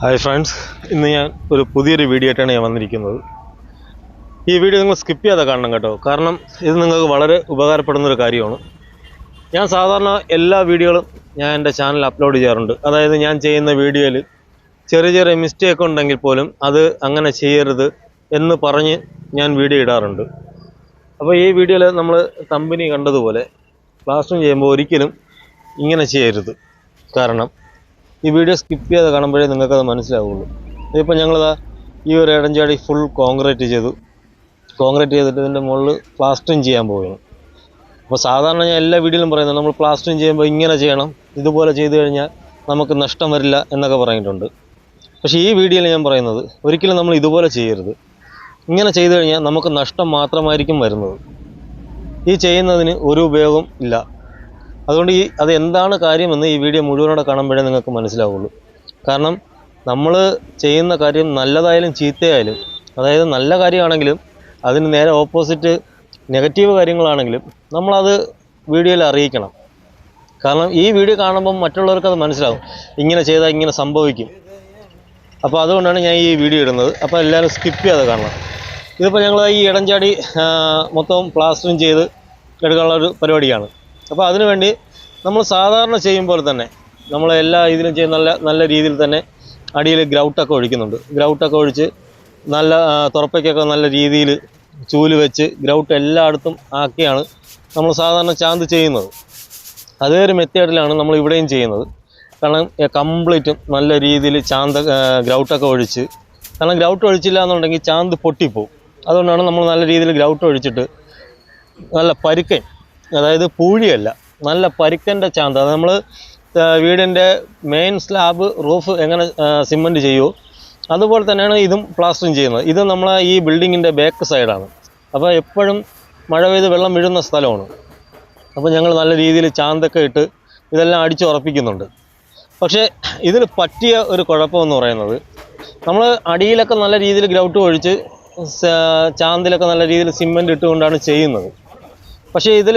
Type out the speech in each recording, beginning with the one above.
Hi friends ഇന്ന് ഞാൻ ഒരു പുതിയൊരു വീഡിയോ ആയിട്ടാണ് ഞാൻ വന്നിരിക്കുന്നത്. ഈ വീഡിയോ നിങ്ങൾ സ്കിപ്പ് ചെയ്യാതെ കാണണം കേട്ടോ. കാരണം ഇത് നിങ്ങൾക്ക് വളരെ ഉപകാരപ്പെടുന്ന ഒരു കാര്യമാണ്. ഞാൻ സാധാരണ എല്ലാ വീഡിയോകളും ഞാൻ എന്റെ ചാനൽ അപ്ലോഡ് ചെയ്യാറുണ്ട്. അതായത് ഞാൻ ചെയ്യുന്ന വീഡിയോയിൽ ചെറിയ ചെറിയ മിസ്റ്റേക്ക് ഉണ്ടെങ്കിൽ പോലും അത് അങ്ങനെ ചെയ്യരുത് എന്ന് പറഞ്ഞ് ഞാൻ വീഡിയോ ഇടാറുണ്ട്. അപ്പോൾ ഈ വീഡിയോയിൽ നമ്മൾ കമ്പനി കണ്ടതുപോലെ ക്ലാസ് റൂം ചെയ്യുമ്പോൾ ഒരിക്കലും ഇങ്ങനെ ചെയ്യരുത്. കാരണം ഈ വീഡിയോ സ്കിപ്പ് ചെയ്ത് കാണുമ്പോഴേ നിങ്ങൾക്കത് മനസ്സിലാവുള്ളൂ. ഇതിപ്പോൾ ഞങ്ങളത് ഈ ഒരു ഇടഞ്ചാടി ഫുൾ കോൺക്രീറ്റ് ചെയ്തു. കോൺക്രീറ്റ് ചെയ്തിട്ട് ഇതിന്റെ മുകളിൽ പ്ലാസ്റ്ററിങ് ചെയ്യാൻ പോവുകയാണ്. അപ്പോൾ സാധാരണ ഞാൻ എല്ലാ വീഡിയോയിലും പറയുന്നത് നമ്മൾ പ്ലാസ്റ്ററിങ് ചെയ്യുമ്പോൾ ഇങ്ങനെ ചെയ്യണം ഇതുപോലെ ചെയ്തു കഴിഞ്ഞാൽ നമുക്ക് നഷ്ടം വരില്ല എന്നൊക്കെ പറഞ്ഞിട്ടുണ്ട്. പക്ഷേ ഈ വീഡിയോയിൽ ഞാൻ പറയുന്നത് ഒരിക്കലും നമ്മൾ ഇതുപോലെ ചെയ്യരുത്. ഇങ്ങനെ ചെയ്തു കഴിഞ്ഞാൽ നമുക്ക് നഷ്ടം മാത്രമായിരിക്കും വരുന്നത്. ഈ ചെയ്യുന്നതിന് ഒരു ഉപയോഗം ഇല്ല. അതുകൊണ്ട് ഈ അത് എന്താണ് കാര്യമെന്ന് ഈ വീഡിയോ മുഴുവനോടെ കാണുമ്പോഴേ നിങ്ങൾക്ക് മനസ്സിലാവുള്ളൂ. കാരണം നമ്മൾ ചെയ്യുന്ന കാര്യം നല്ലതായാലും ചീത്തയായാലും അതായത് നല്ല കാര്യമാണെങ്കിലും അതിന് നേരെ ഓപ്പോസിറ്റ് നെഗറ്റീവ് കാര്യങ്ങളാണെങ്കിലും നമ്മളത് വീഡിയോയിൽ അറിയിക്കണം. കാരണം ഈ വീഡിയോ കാണുമ്പം മറ്റുള്ളവർക്ക് അത് മനസ്സിലാവും. ഇങ്ങനെ ചെയ്താൽ ഇങ്ങനെ സംഭവിക്കും. അപ്പോൾ അതുകൊണ്ടാണ് ഞാൻ ഈ വീഡിയോ ഇടുന്നത്. അപ്പോൾ എല്ലാവരും സ്കിപ്പ് ചെയ്യാതെ കാണണം. ഇതിപ്പോൾ ഞങ്ങൾ ഈ ഇടഞ്ചാടി മൊത്തം പ്ലാസ്റ്ററിങ് ചെയ്ത് എടുക്കാനുള്ള ഒരു പരിപാടിയാണ്. അപ്പോൾ അതിനുവേണ്ടി നമ്മൾ സാധാരണ ചെയ്യും പോലെ തന്നെ നമ്മൾ എല്ലാ ഇതിലും ചെയ്യും നല്ല നല്ല രീതിയിൽ തന്നെ അടിയിൽ ഗ്രൗട്ടൊക്കെ ഒഴിക്കുന്നുണ്ട്. ഗ്രൗട്ടൊക്കെ ഒഴിച്ച് നല്ല തുറപ്പയ്ക്കൊക്കെ നല്ല രീതിയിൽ ചൂൽ വെച്ച് ഗ്രൗട്ട് എല്ലായിടത്തും ആക്കിയാണ് നമ്മൾ സാധാരണ ചാന്ത് ചെയ്യുന്നത്. അതേ ഒരു മെത്തേഡിലാണ് നമ്മൾ ഇവിടെയും ചെയ്യുന്നത്. കാരണം കംപ്ലീറ്റും നല്ല രീതിയിൽ ചാന്ത ഗ്രൗട്ടൊക്കെ ഒഴിച്ച് കാരണം ഗ്രൗട്ട് ഒഴിച്ചില്ല എന്നുണ്ടെങ്കിൽ ചാന്ത് പൊട്ടിപ്പോവും. അതുകൊണ്ടാണ് നമ്മൾ നല്ല രീതിയിൽ ഗ്രൗട്ട് ഒഴിച്ചിട്ട് നല്ല പരുക്കൻ അതായത് പൂഴിയല്ല നല്ല പരുക്കന്റെ ചാന്ത. നമ്മൾ വീടിന്റെ മെയിൻ സ്ലാബ് റൂഫ് എങ്ങനെ സിമെന്റ് ചെയ്യുമോ അതുപോലെ തന്നെയാണ് ഇതും പ്ലാസ്റ്ററിങ് ചെയ്യുന്നത്. ഇത് നമ്മളെ ഈ ബിൽഡിങ്ങിന്റെ ബാക്ക് സൈഡാണ് അപ്പോൾ എപ്പോഴും മഴ പെയ്ത് വെള്ളം വീഴുന്ന സ്ഥലമാണ്. അപ്പോൾ ഞങ്ങൾ നല്ല രീതിയിൽ ചാന്തൊക്കെ ഇട്ട് ഇതെല്ലാം അടിച്ചുറപ്പിക്കുന്നുണ്ട്. പക്ഷേ ഇതിൽ പറ്റിയ ഒരു കുഴപ്പമെന്ന് പറയുന്നത് നമ്മൾ അടിയിലൊക്കെ നല്ല രീതിയിൽ ഗ്രൗട്ട് ഒഴിച്ച് ചാന്തിലൊക്കെ നല്ല രീതിയിൽ സിമെന്റ് ഇട്ടുകൊണ്ടാണ് ചെയ്യുന്നത്. പക്ഷേ ഇതിൽ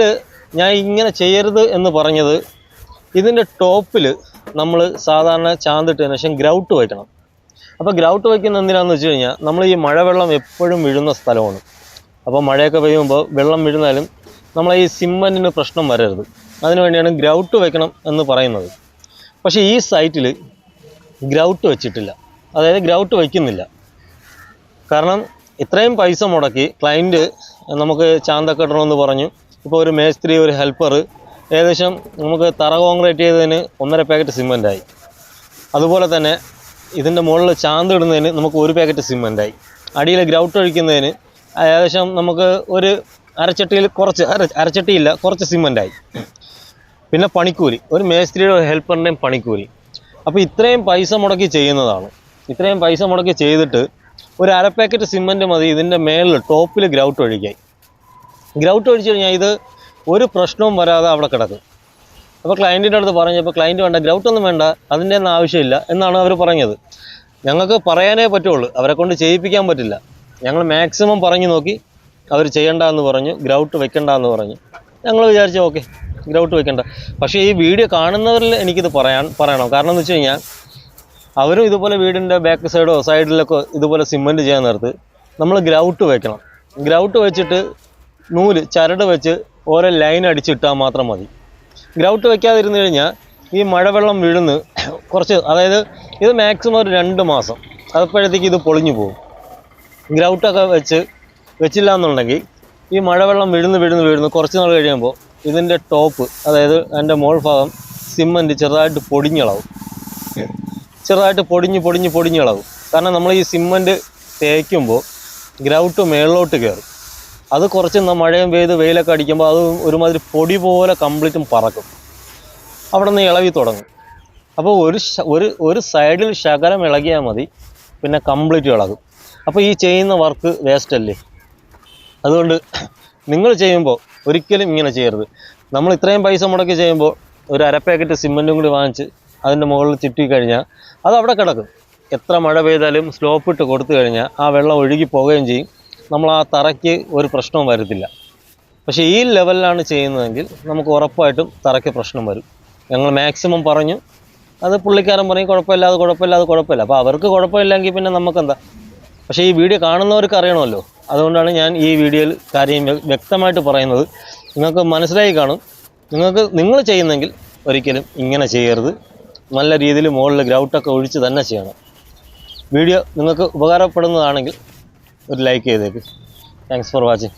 ഞാൻ ഇങ്ങനെ ചെയ്യരുത് എന്ന് പറഞ്ഞത് ഇതിന്റെ ടോപ്പിൽ നമ്മൾ സാധാരണ ചാന്തിട്ടതിന് ശേഷം ഗ്രൗട്ട് വയ്ക്കണം. അപ്പോൾ ഗ്രൗട്ട് വയ്ക്കുന്ന എന്തിനാണെന്ന് വെച്ച് കഴിഞ്ഞാൽ നമ്മൾ ഈ മഴവെള്ളം എപ്പോഴും വീഴുന്ന സ്ഥലമാണ്. അപ്പോൾ മഴയൊക്കെ പെയ്യുമ്പോൾ വെള്ളം വീഴുന്നാലും നമ്മൾ ഈ സിമ്മന്റിന് പ്രശ്നം വരരുത്. അതിനുവേണ്ടിയാണ് ഗ്രൗട്ട് വയ്ക്കണം എന്ന് പറയുന്നത്. പക്ഷേ ഈ സൈറ്റിൽ ഗ്രൗട്ട് വെച്ചിട്ടില്ല. അതായത് ഗ്രൗട്ട് വയ്ക്കുന്നില്ല. കാരണം ഇത്രയും പൈസ മുടക്കി ക്ലയന്റ് നമുക്ക് ചാന്തക്കെട്ടണമെന്ന് പറഞ്ഞു ഇപ്പോൾ ഒരു മേസ്ത്രി ഒരു ഹെൽപ്പർ ഏകദേശം നമുക്ക് തറ കോൺക്രീറ്റ് ചെയ്തതിന് ഒന്നര പാക്കറ്റ് സിമെന്റായി അതുപോലെ തന്നെ ഇതിന്റെ മുകളിൽ ചാന്ത് ഇടുന്നതിന് നമുക്ക് ഒരു പാക്കറ്റ് സിമെന്റായി അടിയിൽ ഗ്രൗട്ട് ഒഴിക്കുന്നതിന് ഏകദേശം നമുക്ക് ഒരു അരച്ചട്ടിയിൽ കുറച്ച് അര അരച്ചട്ടിയില്ല കുറച്ച് സിമെന്റായി പിന്നെ പണിക്കൂലി. ഒരു മേസ്ത്രിയുടെ ഒരു ഹെൽപ്പറിന്റെയും പണിക്കൂലി. അപ്പോൾ ഇത്രയും പൈസ മുടക്കി ചെയ്യുന്നതാണ്. ഇത്രയും പൈസ മുടക്കി ചെയ്തിട്ട് ഒരു അര പാക്കറ്റ് സിമെന്റ് മതി ഇതിന്റെ മേളിൽ ടോപ്പിൽ ഗ്രൗട്ട് ഒഴിക്കാൻ. ഗ്രൗട്ട് ഒഴിച്ച് കഴിഞ്ഞാൽ ഇത് ഒരു പ്രശ്നവും വരാതെ അവിടെ കിടക്കും. അപ്പോൾ ക്ലയന്റിന്റെ അടുത്ത് പറഞ്ഞപ്പോൾ ക്ലയന്റ് വേണ്ട ഗ്രൗട്ട് ഒന്നും വേണ്ട അതിന്റെ ഒന്നും ആവശ്യമില്ല എന്നാണ് അവർ പറഞ്ഞത്. ഞങ്ങൾക്ക് പറയാനേ പറ്റുള്ളൂ അവരെ കൊണ്ട് ചെയ്യിപ്പിക്കാൻ പറ്റില്ല. ഞങ്ങൾ മാക്സിമം പറഞ്ഞു നോക്കി അവർ ചെയ്യണ്ട എന്ന് പറഞ്ഞു ഗ്രൗട്ട് വെക്കണ്ട എന്ന് പറഞ്ഞു. ഞങ്ങൾ വിചാരിച്ചു ഓക്കെ ഗ്രൗട്ട് വെക്കണ്ട. പക്ഷേ ഈ വീഡിയോ കാണുന്നവരിൽ എനിക്കിത് പറയാൻ പറയണം. കാരണം എന്ന് വെച്ച് കഴിഞ്ഞാൽ അവരും ഇതുപോലെ വീടിന്റെ ബാക്ക് സൈഡോ സൈഡിലൊക്കെ ഇതുപോലെ സിമെന്റ് ചെയ്യാൻ നേരത്ത് നമ്മൾ ഗ്രൗട്ട് വെക്കണം. ഗ്രൗട്ട് വെച്ചിട്ട് നൂൽ ചരട് വെച്ച് ഓരോ ലൈൻ അടിച്ചിട്ടാൽ മാത്രം മതി. ഗ്രൗട്ട് വെക്കാതിരുന്നു കഴിഞ്ഞാൽ ഈ മഴവെള്ളം വീഴുന്ന് കുറച്ച് അതായത് ഇത് മാക്സിമം ഒരു രണ്ട് മാസം. അപ്പോഴത്തേക്ക് ഇത് പൊളിഞ്ഞു പോകും. ഗ്രൗട്ടൊക്കെ വെച്ച് വെച്ചില്ല എന്നുണ്ടെങ്കിൽ ഈ മഴവെള്ളം വീഴുന്ന് വീഴുന്ന് വീഴുന്ന് കുറച്ച് നാൾ കഴിയുമ്പോൾ ഇതിന്റെ ടോപ്പ് അതായത് അതിന്റെ മോൾ ഭാഗം സിമന്റ് ചെറുതായിട്ട് പൊടിഞ്ഞളവും. ചെറുതായിട്ട് പൊടിഞ്ഞ് പൊടിഞ്ഞ് പൊടിഞ്ഞളവും. കാരണം നമ്മൾ ഈ സിമന്റ് തേക്കുമ്പോൾ ഗ്രൗട്ട് മേളിലോട്ട് കയറും. അത് കുറച്ച് മഴയും പെയ്ത് വെയിലൊക്കെ അടിക്കുമ്പോൾ അത് ഒരുമാതിരി പൊടി പോലെ കംപ്ലീറ്റും പറക്കും. അവിടെ നിന്ന് ഇളവി തുടങ്ങും. അപ്പോൾ ഒരു ഒരു ഒരു സൈഡിൽ ശകലം ഇളകിയാൽ മതി പിന്നെ കംപ്ലീറ്റ് ഇളകും. അപ്പോൾ ഈ ചെയ്യുന്ന വർക്ക് വേസ്റ്റ് അല്ലേ? അതുകൊണ്ട് നിങ്ങൾ ചെയ്യുമ്പോൾ ഒരിക്കലും ഇങ്ങനെ ചെയ്യരുത്. നമ്മൾ ഇത്രയും പൈസ മുടക്കി ചെയ്യുമ്പോൾ ഒരു അര പാക്കറ്റ് സിമെന്റും കൂടി വാങ്ങിച്ച് അതിന്റെ മുകളിൽ ചുറ്റി കഴിഞ്ഞാൽ അത് അവിടെ കിടക്കും. എത്ര മഴ പെയ്താലും സ്ലോപ്പ് ഇട്ട് കൊടുത്തു കഴിഞ്ഞാൽ ആ വെള്ളം ഒഴുകി പോവുകയും ചെയ്യും. നമ്മൾ ആ തറയ്ക്ക് ഒരു പ്രശ്നവും വരത്തില്ല. പക്ഷേ ഈ ലെവലിലാണ് ചെയ്യുന്നതെങ്കിൽ നമുക്ക് ഉറപ്പായിട്ടും തറയ്ക്ക് പ്രശ്നം വരും. ഞങ്ങൾ മാക്സിമം പറഞ്ഞു അത് പുള്ളിക്കാരൻ പറയും കുഴപ്പമില്ല അത് കുഴപ്പമില്ല അത് കുഴപ്പമില്ല. അപ്പോൾ അവർക്ക് കുഴപ്പമില്ലെങ്കിൽ പിന്നെ നമുക്കെന്താ? പക്ഷേ ഈ വീഡിയോ കാണുന്നവർക്ക് അറിയണമല്ലോ. അതുകൊണ്ടാണ് ഞാൻ ഈ വീഡിയോയിൽ കാര്യം വ്യക്തമായിട്ട് പറയുന്നത്. നിങ്ങൾക്ക് മനസ്സിലായി കാണും. നിങ്ങൾക്ക് നിങ്ങൾ ചെയ്യുന്നെങ്കിൽ ഒരിക്കലും ഇങ്ങനെ ചെയ്യരുത്. നല്ല രീതിയിൽ മുകളിൽ ഗ്രൗട്ടൊക്കെ ഒഴിച്ച് തന്നെ ചെയ്യണം. വീഡിയോ നിങ്ങൾക്ക് ഉപകാരപ്പെടുന്നതാണെങ്കിൽ ഒരു ലൈക്ക് ചെയ്തേക്ക് താങ്ക്സ് ഫോർ വാച്ചിങ്